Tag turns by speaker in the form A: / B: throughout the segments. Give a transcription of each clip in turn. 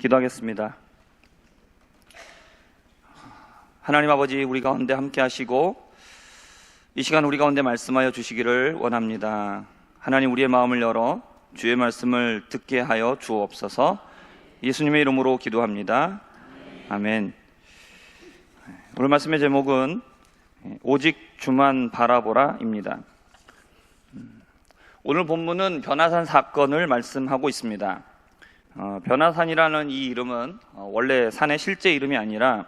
A: 기도하겠습니다. 하나님 아버지 우리 가운데 함께 하시고 이 시간 우리 가운데 말씀하여 주시기를 원합니다. 하나님 우리의 마음을 열어 주의 말씀을 듣게 하여 주옵소서 예수님의 이름으로 기도합니다. 아멘. 오늘 말씀의 제목은 오직 주만 바라보라입니다. 오늘 본문은 변화산 사건을 말씀하고 있습니다. 어, 변화산이라는 이 이름은 어, 원래 산의 실제 이름이 아니라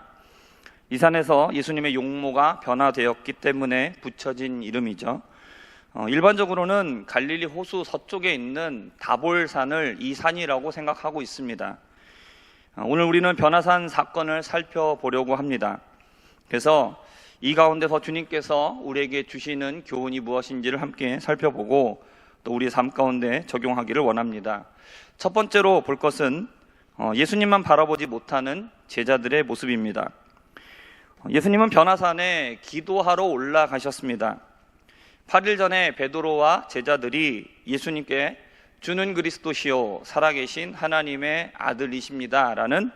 A: 이 산에서 예수님의 용모가 변화되었기 때문에 붙여진 이름이죠. 어, 일반적으로는 갈릴리 호수 서쪽에 있는 다볼산을 이 산이라고 생각하고 있습니다. 어, 오늘 우리는 변화산 사건을 살펴보려고 합니다. 그래서 이 가운데서 주님께서 우리에게 주시는 교훈이 무엇인지를 함께 살펴보고 또 우리 삶 가운데 적용하기를 원합니다. 첫 번째로 볼 것은 어, 예수님만 바라보지 못하는 제자들의 모습입니다. 어, 예수님은 변화산에 기도하러 올라가셨습니다. 8일 전에 베드로와 제자들이 예수님께 주는 그리스도시요 살아계신 하나님의 아들이십니다라는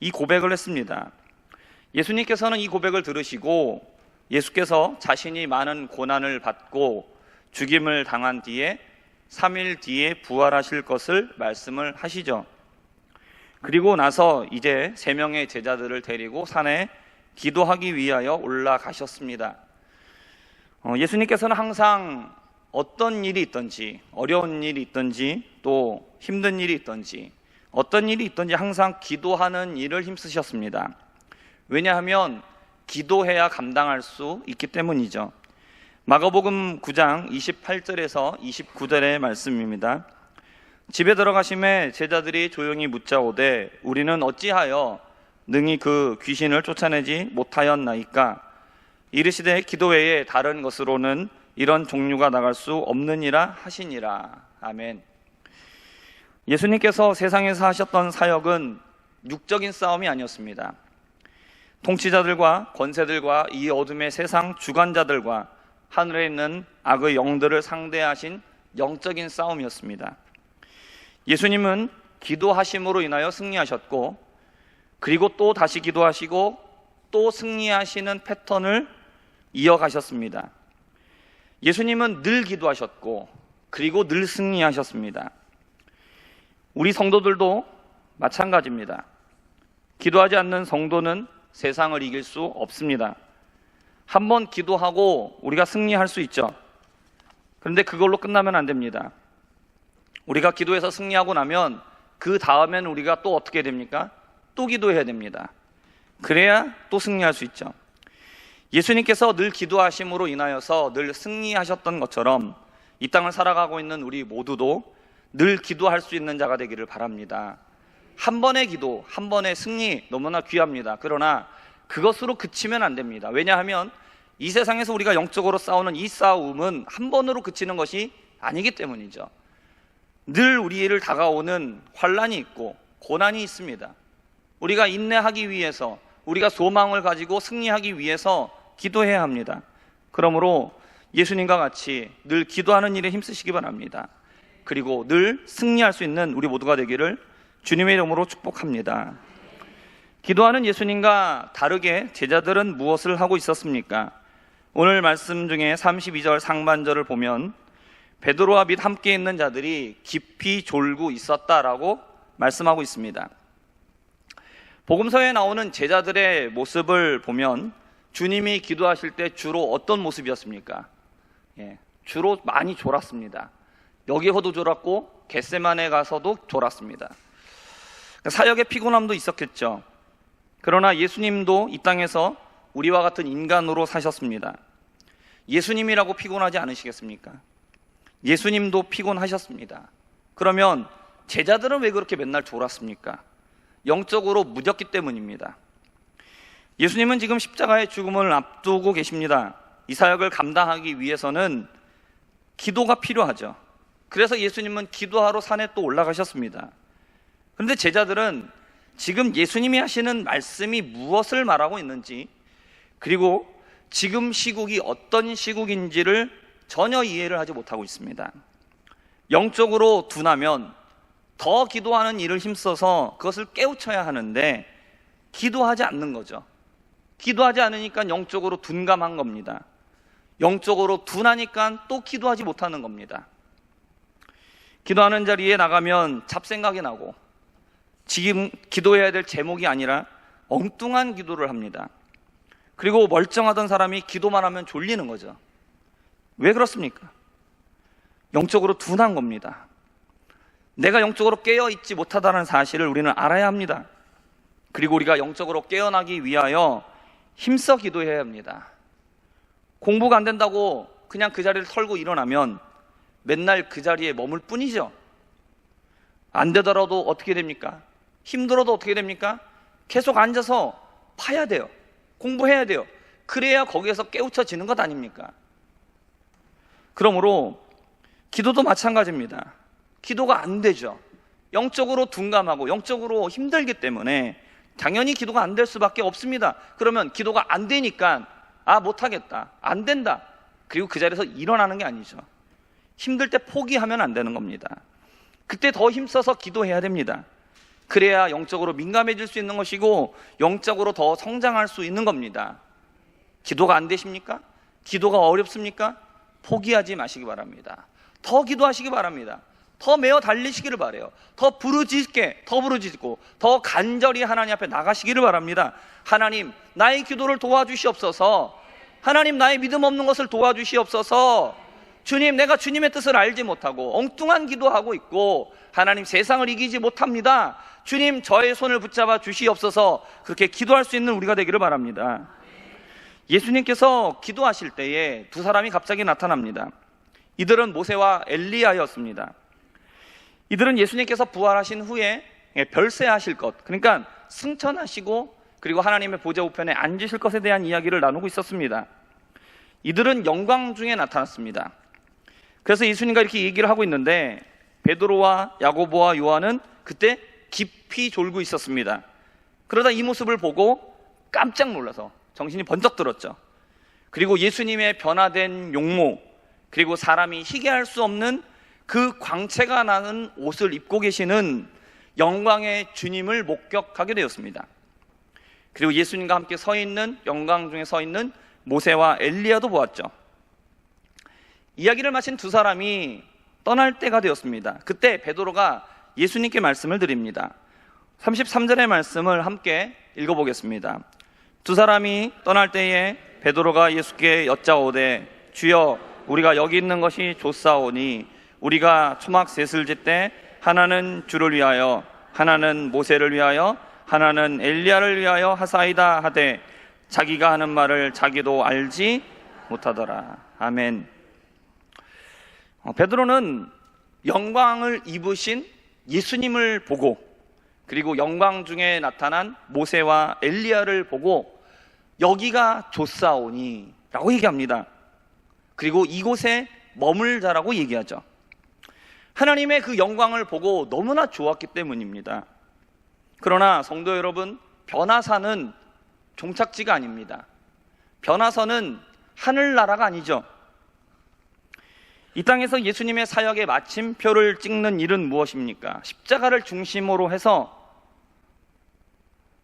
A: 이 고백을 했습니다. 예수님께서는 이 고백을 들으시고 예수께서 자신이 많은 고난을 받고 죽임을 당한 뒤에 3일 뒤에 부활하실 것을 말씀을 하시죠. 그리고 나서 이제 세 명의 제자들을 데리고 산에 기도하기 위하여 올라가셨습니다. 어, 예수님께서는 항상 어떤 일이 있든지, 어려운 일이 있든지, 또 힘든 일이 있든지, 어떤 일이 있든지 항상 기도하는 일을 힘쓰셨습니다. 왜냐하면 기도해야 감당할 수 있기 때문이죠. 마가복음 9장 28절에서 29절의 말씀입니다. 집에 들어가심에 제자들이 조용히 묻자오되 우리는 어찌하여 능히 그 귀신을 쫓아내지 못하였나이까 이르시되 기도 외에 다른 것으로는 이런 종류가 나갈 수 없느니라 하시니라 아멘. 예수님께서 세상에서 하셨던 사역은 육적인 싸움이 아니었습니다. 통치자들과 권세들과 이 어둠의 세상 주관자들과 하늘에 있는 악의 영들을 상대하신 영적인 싸움이었습니다. 예수님은 기도하심으로 인하여 승리하셨고, 그리고 또 다시 기도하시고, 또 승리하시는 패턴을 이어가셨습니다. 예수님은 늘 기도하셨고, 그리고 늘 승리하셨습니다. 우리 성도들도 마찬가지입니다. 기도하지 않는 성도는 세상을 이길 수 없습니다. 한 번 기도하고 우리가 승리할 수 있죠. 그런데 그걸로 끝나면 안 됩니다. 우리가 기도해서 승리하고 나면 그 다음엔 우리가 또 어떻게 됩니까? 또 기도해야 됩니다. 그래야 또 승리할 수 있죠. 예수님께서 늘 기도하심으로 인하여서 늘 승리하셨던 것처럼 이 땅을 살아가고 있는 우리 모두도 늘 기도할 수 있는 자가 되기를 바랍니다. 한 번의 기도, 한 번의 승리 너무나 귀합니다. 그러나 그것으로 그치면 안 됩니다. 왜냐하면 이 세상에서 우리가 영적으로 싸우는 이 싸움은 한 번으로 그치는 것이 아니기 때문이죠. 늘 우리를 다가오는 환란이 있고 고난이 있습니다. 우리가 인내하기 위해서 우리가 소망을 가지고 승리하기 위해서 기도해야 합니다. 그러므로 예수님과 같이 늘 기도하는 일에 힘쓰시기 바랍니다. 그리고 늘 승리할 수 있는 우리 모두가 되기를 주님의 이름으로 축복합니다. 기도하는 예수님과 다르게 제자들은 무엇을 하고 있었습니까? 오늘 말씀 중에 32절 상반절을 보면 베드로와 및 함께 있는 자들이 깊이 졸고 있었다라고 말씀하고 있습니다. 복음서에 나오는 제자들의 모습을 보면 주님이 기도하실 때 주로 어떤 모습이었습니까? 예, 주로 많이 졸았습니다. 여기서도 졸았고 겟세만에 가서도 졸았습니다. 사역의 피곤함도 있었겠죠. 그러나 예수님도 이 땅에서 우리와 같은 인간으로 사셨습니다. 예수님이라고 피곤하지 않으시겠습니까? 예수님도 피곤하셨습니다. 그러면 제자들은 왜 그렇게 맨날 졸았습니까? 영적으로 무졌기 때문입니다. 예수님은 지금 십자가의 죽음을 앞두고 계십니다. 이 사역을 감당하기 위해서는 기도가 필요하죠. 그래서 예수님은 기도하러 산에 또 올라가셨습니다. 그런데 제자들은 지금 예수님이 하시는 말씀이 무엇을 말하고 있는지 그리고 지금 시국이 어떤 시국인지를 전혀 이해를 하지 못하고 있습니다. 영적으로 둔하면 더 기도하는 일을 힘써서 그것을 깨우쳐야 하는데 기도하지 않는 거죠. 기도하지 않으니까 영적으로 둔감한 겁니다. 영적으로 둔하니까 또 기도하지 못하는 겁니다. 기도하는 자리에 나가면 잡생각이 나고 지금 기도해야 될 제목이 아니라 엉뚱한 기도를 합니다. 그리고 멀쩡하던 사람이 기도만 하면 졸리는 거죠. 왜 그렇습니까? 영적으로 둔한 겁니다. 내가 영적으로 깨어 있지 못하다는 사실을 우리는 알아야 합니다. 그리고 우리가 영적으로 깨어나기 위하여 힘써 기도해야 합니다. 공부가 안 된다고 그냥 그 자리를 털고 일어나면 맨날 그 자리에 머물 뿐이죠. 안 되더라도 어떻게 됩니까? 힘들어도 어떻게 됩니까? 계속 앉아서 파야 돼요. 공부해야 돼요. 그래야 거기에서 깨우쳐지는 것 아닙니까? 그러므로 기도도 마찬가지입니다. 기도가 안 되죠. 영적으로 둔감하고 영적으로 힘들기 때문에 당연히 기도가 안 될 수밖에 없습니다. 그러면 기도가 안 되니까 아 못하겠다 안 된다 그리고 그 자리에서 일어나는 게 아니죠. 힘들 때 포기하면 안 되는 겁니다. 그때 더 힘써서 기도해야 됩니다. 그래야 영적으로 민감해질 수 있는 것이고 영적으로 더 성장할 수 있는 겁니다. 기도가 안 되십니까? 기도가 어렵습니까? 포기하지 마시기 바랍니다. 더 기도하시기 바랍니다. 더 메어 달리시기를 바래요. 더 부르짖게, 더 부르짖고, 더 간절히 하나님 앞에 나가시기를 바랍니다. 하나님, 나의 기도를 도와주시옵소서. 하나님, 나의 믿음 없는 것을 도와주시옵소서. 주님, 내가 주님의 뜻을 알지 못하고 엉뚱한 기도하고 있고 하나님 세상을 이기지 못합니다. 주님, 저의 손을 붙잡아 주시옵소서. 그렇게 기도할 수 있는 우리가 되기를 바랍니다. 예수님께서 기도하실 때에 두 사람이 갑자기 나타납니다. 이들은 모세와 엘리야였습니다. 이들은 예수님께서 부활하신 후에 별세하실 것, 그러니까 승천하시고 그리고 하나님의 보좌 우편에 앉으실 것에 대한 이야기를 나누고 있었습니다. 이들은 영광 중에 나타났습니다. 그래서 예수님과 이렇게 얘기를 하고 있는데 베드로와 야고보와 요한은 그때 깊이 졸고 있었습니다. 그러다 이 모습을 보고 깜짝 놀라서 정신이 번쩍 들었죠. 그리고 예수님의 변화된 용모, 그리고 사람이 희게할 수 없는 그 광채가 나는 옷을 입고 계시는 영광의 주님을 목격하게 되었습니다. 그리고 예수님과 함께 서 있는 영광 중에 서 있는 모세와 엘리야도 보았죠. 이야기를 마친 두 사람이 떠날 때가 되었습니다. 그때 베드로가 예수님께 말씀을 드립니다. 33절의 말씀을 함께 읽어보겠습니다. 두 사람이 떠날 때에 베드로가 예수께 여짜오되 주여 우리가 여기 있는 것이 좋사오니 우리가 초막 셋을 짓때 하나는 주를 위하여 하나는 모세를 위하여 하나는 엘리야를 위하여 하사이다 하되 자기가 하는 말을 자기도 알지 못하더라. 아멘. 어, 베드로는 영광을 입으신 예수님을 보고 그리고 영광 중에 나타난 모세와 엘리야를 보고 여기가 좋사오니 라고 얘기합니다. 그리고 이곳에 머물자라고 얘기하죠. 하나님의 그 영광을 보고 너무나 좋았기 때문입니다. 그러나 성도 여러분, 변화사는 종착지가 아닙니다. 변화선은 하늘나라가 아니죠. 이 땅에서 예수님의 사역의 마침표를 찍는 일은 무엇입니까? 십자가를 중심으로 해서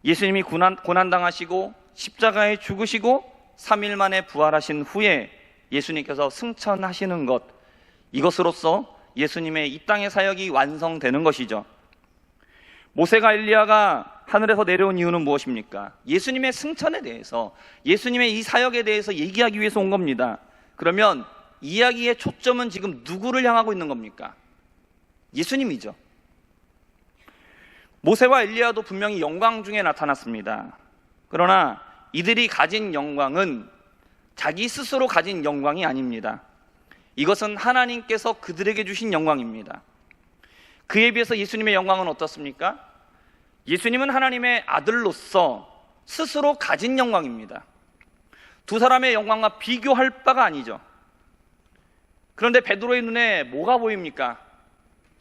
A: 예수님이 고난, 고난당하시고 십자가에 죽으시고 3일 만에 부활하신 후에 예수님께서 승천하시는 것, 이것으로서 예수님의 이 땅의 사역이 완성되는 것이죠. 모세가 엘리야가 하늘에서 내려온 이유는 무엇입니까? 예수님의 승천에 대해서, 예수님의 이 사역에 대해서 얘기하기 위해서 온 겁니다. 그러면 이야기의 초점은 지금 누구를 향하고 있는 겁니까? 예수님이죠. 모세와 엘리야도 분명히 영광 중에 나타났습니다. 그러나 이들이 가진 영광은 자기 스스로 가진 영광이 아닙니다. 이것은 하나님께서 그들에게 주신 영광입니다. 그에 비해서 예수님의 영광은 어떻습니까? 예수님은 하나님의 아들로서 스스로 가진 영광입니다. 두 사람의 영광과 비교할 바가 아니죠. 그런데 베드로의 눈에 뭐가 보입니까?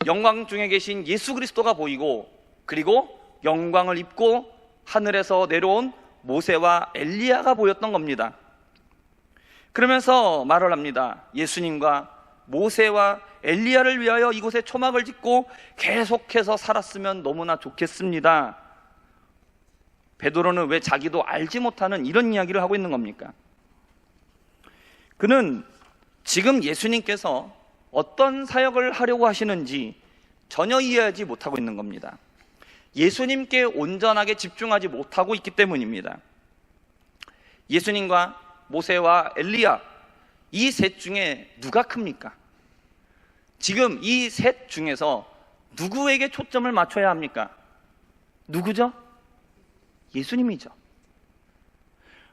A: 영광 중에 계신 예수 그리스도가 보이고 그리고 영광을 입고 하늘에서 내려온 모세와 엘리야가 보였던 겁니다. 그러면서 말을 합니다. 예수님과 모세와 엘리야를 위하여 이곳에 초막을 짓고 계속해서 살았으면 너무나 좋겠습니다. 베드로는 왜 자기도 알지 못하는 이런 이야기를 하고 있는 겁니까? 그는 지금 예수님께서 어떤 사역을 하려고 하시는지 전혀 이해하지 못하고 있는 겁니다. 예수님께 온전하게 집중하지 못하고 있기 때문입니다. 예수님과 모세와 엘리야 이 셋 중에 누가 큽니까? 지금 이 셋 중에서 누구에게 초점을 맞춰야 합니까? 누구죠? 예수님이죠.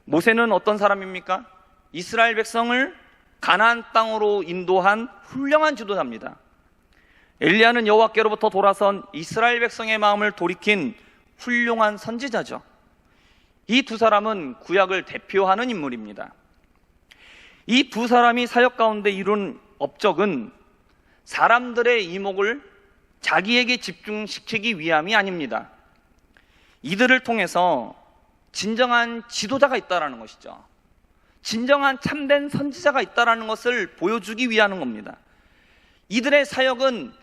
A: 모세는 어떤 사람입니까? 이스라엘 백성을 가나안 땅으로 인도한 훌륭한 지도자입니다. 엘리야는 여호와께로부터 돌아선 이스라엘 백성의 마음을 돌이킨 훌륭한 선지자죠. 이 두 사람은 구약을 대표하는 인물입니다. 이 두 사람이 사역 가운데 이룬 업적은 사람들의 이목을 자기에게 집중시키기 위함이 아닙니다. 이들을 통해서 진정한 지도자가 있다라는 것이죠. 진정한 참된 선지자가 있다라는 것을 보여주기 위하는 겁니다. 이들의 사역은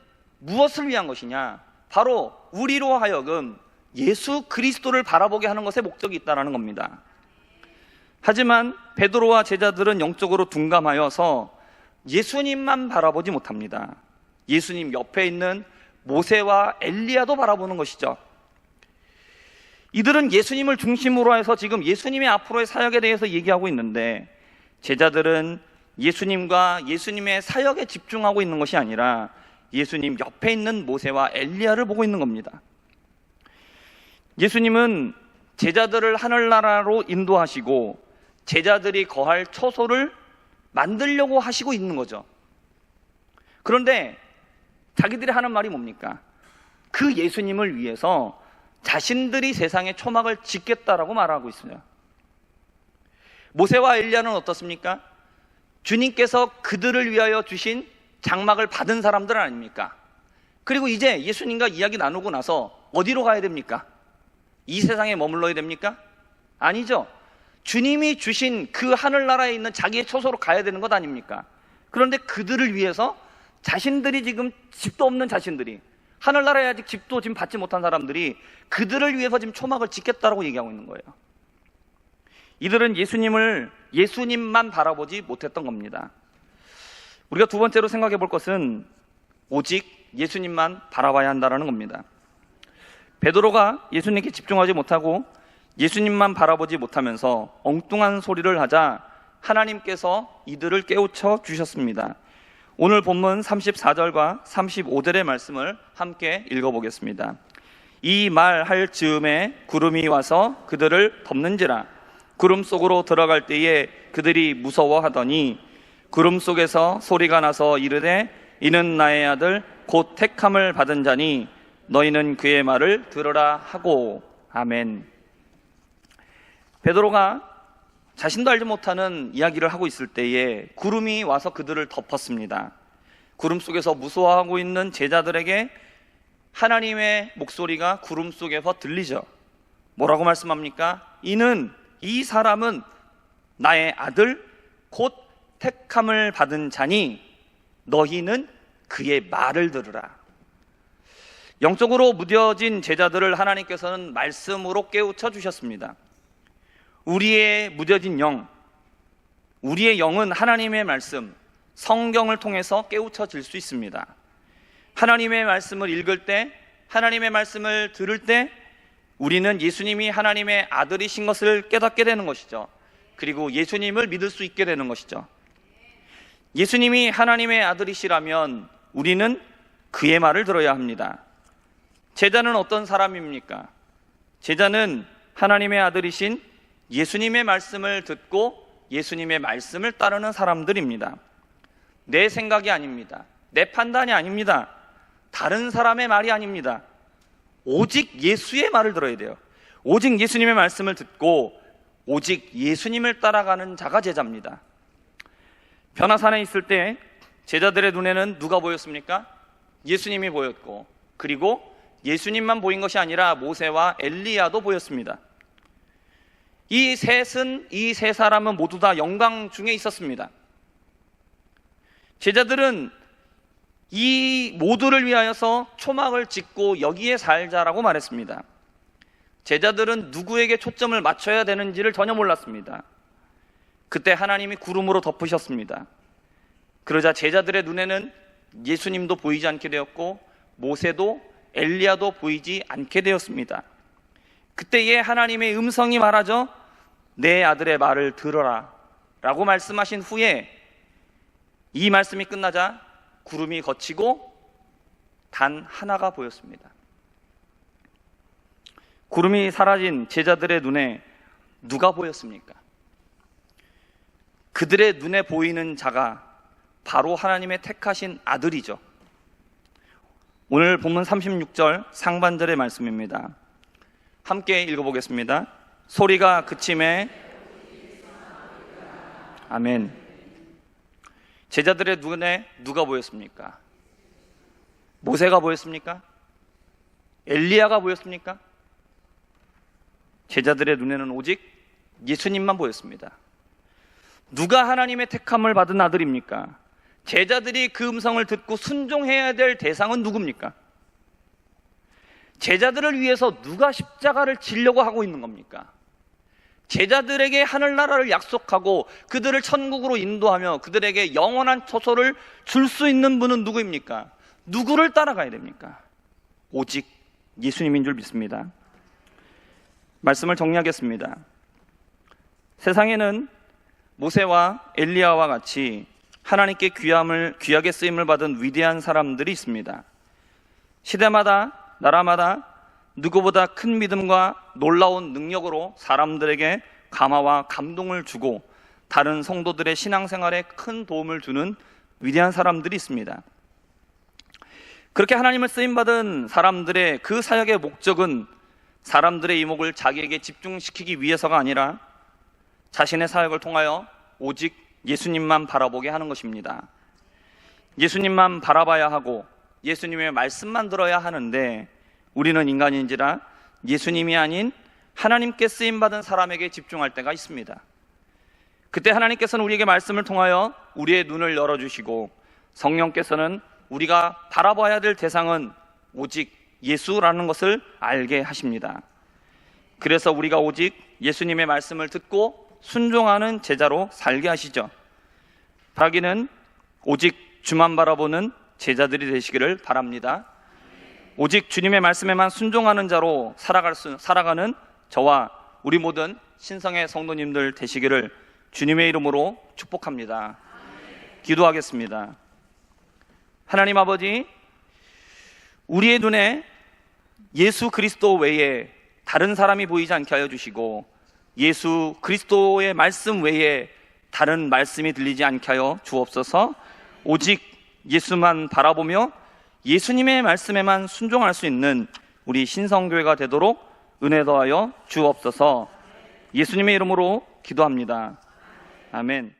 A: 무엇을 위한 것이냐? 바로 우리로 하여금 예수 그리스도를 바라보게 하는 것에 목적이 있다라는 겁니다. 하지만 베드로와 제자들은 영적으로 둔감하여서 예수님만 바라보지 못합니다. 예수님 옆에 있는 모세와 엘리야도 바라보는 것이죠. 이들은 예수님을 중심으로 해서 지금 예수님의 앞으로의 사역에 대해서 얘기하고 있는데 제자들은 예수님과 예수님의 사역에 집중하고 있는 것이 아니라 예수님 옆에 있는 모세와 엘리야를 보고 있는 겁니다. 예수님은 제자들을 하늘나라로 인도하시고 제자들이 거할 처소를 만들려고 하시고 있는 거죠. 그런데 자기들이 하는 말이 뭡니까? 그 예수님을 위해서 자신들이 세상에 초막을 짓겠다라고 말하고 있어요. 모세와 엘리야는 어떻습니까? 주님께서 그들을 위하여 주신 장막을 받은 사람들 아닙니까? 그리고 이제 예수님과 이야기 나누고 나서 어디로 가야 됩니까? 이 세상에 머물러야 됩니까? 아니죠. 주님이 주신 그 하늘나라에 있는 자기의 처소로 가야 되는 것 아닙니까? 그런데 그들을 위해서 자신들이 지금 집도 없는 자신들이 하늘나라에 아직 집도 지금 받지 못한 사람들이 그들을 위해서 지금 초막을 짓겠다라고 얘기하고 있는 거예요. 이들은 예수님을 예수님만 바라보지 못했던 겁니다. 우리가 두 번째로 생각해 볼 것은 오직 예수님만 바라봐야 한다는 겁니다. 베드로가 예수님께 집중하지 못하고 예수님만 바라보지 못하면서 엉뚱한 소리를 하자 하나님께서 이들을 깨우쳐 주셨습니다. 오늘 본문 34절과 35절의 말씀을 함께 읽어보겠습니다. 이 말 할 즈음에 구름이 와서 그들을 덮는지라 구름 속으로 들어갈 때에 그들이 무서워하더니 구름 속에서 소리가 나서 이르되 이는 나의 아들 곧 택함을 받은 자니 너희는 그의 말을 들으라 하고 아멘. 베드로가 자신도 알지 못하는 이야기를 하고 있을 때에 구름이 와서 그들을 덮었습니다. 구름 속에서 무서워하고 있는 제자들에게 하나님의 목소리가 구름 속에서 들리죠. 뭐라고 말씀합니까? 이는 이 사람은 나의 아들 곧 택함을 받은 자니 너희는 그의 말을 들으라. 영적으로 무뎌진 제자들을 하나님께서는 말씀으로 깨우쳐 주셨습니다. 우리의 무뎌진 영, 우리의 영은 하나님의 말씀, 성경을 통해서 깨우쳐질 수 있습니다. 하나님의 말씀을 읽을 때, 하나님의 말씀을 들을 때, 우리는 예수님이 하나님의 아들이신 것을 깨닫게 되는 것이죠. 그리고 예수님을 믿을 수 있게 되는 것이죠. 예수님이 하나님의 아들이시라면 우리는 그의 말을 들어야 합니다. 제자는 어떤 사람입니까? 제자는 하나님의 아들이신 예수님의 말씀을 듣고 예수님의 말씀을 따르는 사람들입니다. 내 생각이 아닙니다. 내 판단이 아닙니다. 다른 사람의 말이 아닙니다. 오직 예수의 말을 들어야 돼요. 오직 예수님의 말씀을 듣고 오직 예수님을 따라가는 자가 제자입니다. 변화산에 있을 때 제자들의 눈에는 누가 보였습니까? 예수님이 보였고 그리고 예수님만 보인 것이 아니라 모세와 엘리야도 보였습니다. 이 셋은 이 세 사람은 모두 다 영광 중에 있었습니다. 제자들은 이 모두를 위하여서 초막을 짓고 여기에 살자라고 말했습니다. 제자들은 누구에게 초점을 맞춰야 되는지를 전혀 몰랐습니다. 그때 하나님이 구름으로 덮으셨습니다. 그러자 제자들의 눈에는 예수님도 보이지 않게 되었고 모세도 엘리야도 보이지 않게 되었습니다. 그때에 하나님의 음성이 말하죠. 내 아들의 말을 들어라. 라고 말씀하신 후에 이 말씀이 끝나자 구름이 걷히고 단 하나가 보였습니다. 구름이 사라진 제자들의 눈에 누가 보였습니까? 그들의 눈에 보이는 자가 바로 하나님의 택하신 아들이죠. 오늘 본문 36절 상반절의 말씀입니다. 함께 읽어보겠습니다. 소리가 그침에 아멘. 제자들의 눈에 누가 보였습니까? 모세가 보였습니까? 엘리야가 보였습니까? 제자들의 눈에는 오직 예수님만 보였습니다. 누가 하나님의 택함을 받은 아들입니까? 제자들이 그 음성을 듣고 순종해야 될 대상은 누굽니까? 제자들을 위해서 누가 십자가를 지려고 하고 있는 겁니까? 제자들에게 하늘나라를 약속하고 그들을 천국으로 인도하며 그들에게 영원한 처소를 줄 수 있는 분은 누구입니까? 누구를 따라가야 됩니까? 오직 예수님인 줄 믿습니다. 말씀을 정리하겠습니다. 세상에는 모세와 엘리야와 같이 하나님께 귀함을 귀하게 쓰임을 받은 위대한 사람들이 있습니다. 시대마다 나라마다 누구보다 큰 믿음과 놀라운 능력으로 사람들에게 감화와 감동을 주고 다른 성도들의 신앙생활에 큰 도움을 주는 위대한 사람들이 있습니다. 그렇게 하나님을 쓰임 받은 사람들의 그 사역의 목적은 사람들의 이목을 자기에게 집중시키기 위해서가 아니라 자신의 사역을 통하여 오직 예수님만 바라보게 하는 것입니다. 예수님만 바라봐야 하고 예수님의 말씀만 들어야 하는데 우리는 인간인지라 예수님이 아닌 하나님께 쓰임 받은 사람에게 집중할 때가 있습니다. 그때 하나님께서는 우리에게 말씀을 통하여 우리의 눈을 열어 주시고 성령께서는 우리가 바라봐야 될 대상은 오직 예수라는 것을 알게 하십니다. 그래서 우리가 오직 예수님의 말씀을 듣고 순종하는 제자로 살게 하시죠. 바라기는 오직 주만 바라보는 제자들이 되시기를 바랍니다. 오직 주님의 말씀에만 순종하는 자로 살아갈 수, 살아가는 저와 우리 모든 신성의 성도님들 되시기를 주님의 이름으로 축복합니다. 기도하겠습니다. 하나님 아버지, 우리의 눈에 예수 그리스도 외에 다른 사람이 보이지 않게 하여 주시고 예수 그리스도의 말씀 외에 다른 말씀이 들리지 않게 하여 주옵소서 오직 예수만 바라보며 예수님의 말씀에만 순종할 수 있는 우리 신성교회가 되도록 은혜 더하여 주옵소서 예수님의 이름으로 기도합니다. 아멘.